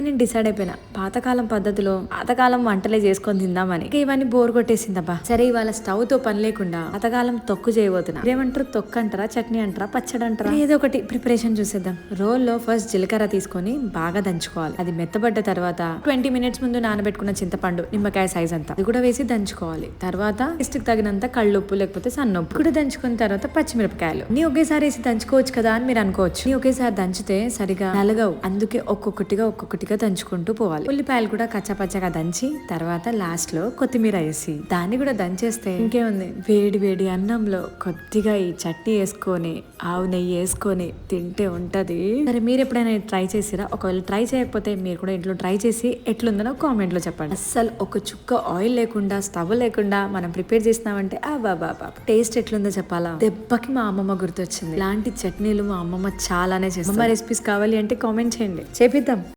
అందుకే నేను డిసైడ్ అయిపోయినా. పాతకాలం పద్ధతిలో పాతకాలం వంటలే చేసుకొని తిందామని. ఇవన్నీ బోర్ కొట్టేసిందబ్బా. సరే ఇవాళ స్టవ్తో పని లేకుండా పాతకాలం తొక్కు చేయబోతున్నా. ఏమంటారు తొక్కు అంటారా చట్నీ అంటారా? పచ్చడి అంటారా ఏదో ఒకటి ప్రిపరేషన్ చూసేద్దాం. రోల్లో ఫస్ట్ జీలకర్ర తీసుకొని బాగా దంచుకోవాలి. అది మెత్తబడ్డ తర్వాత ట్వంటీ మినిట్స్ ముందు నానబెట్టుకున్న చింతపండు నిమ్మకాయ సైజ్ అంతా. అది కూడా వేసి దంచుకోవాలి. తర్వాత టేస్ట్ తగినంత కళ్ళుప్పు లేకపోతే సన్నొప్పు కూడా దంచుకున్న తర్వాత పచ్చిమిరపకాయలు. నీ ఒకేసారి వేసి దంచుకోవచ్చు కదా అని మీరు అనుకోవచ్చు. నీ ఒకేసారి దంచితే సరిగా నలగవు. అందుకే ఒక్కొక్కటిగా ఒక్కొక్కటిగా దంచుకుంటూ పోవాలి. ఉల్లిపాయలు కూడా కచ్చపచ్చగా దంచి తర్వాత లాస్ట్లో కొత్తిమీర వేసి దాన్ని కూడా దంచేస్తే ఇంకేముంది? వేడి వేడి అన్నంలో కొద్దిగా ఈ చట్నీ వేసుకొని ఆవు నెయ్యి వేసుకొని తింటే ఉంటది. సరే మీరు ఎప్పుడైనా ట్రై చేసిరా? ఒకవేళ ట్రై చేయకపోతే మీరు కూడా ఇంట్లో ట్రై చేసి ఎట్లుందనో కామెంట్లో చెప్పండి. అస్సలు ఒక చుక్క ఆయిల్ లేకుండా స్టవ్ లేకుండా మనం ప్రిపేర్ చేసినామంటే ఆ బాబా టేస్ట్ ఎట్లుందో చెప్పాలా? దెబ్బకి మా అమ్మమ్మ గుర్తొచ్చింది. ఇలాంటి చట్నీలు మా అమ్మమ్మ చాలానే చేస్తుంది. రెసిపీస్ కావాలి అంటే కామెంట్ చేయండి. చేపిద్దాం.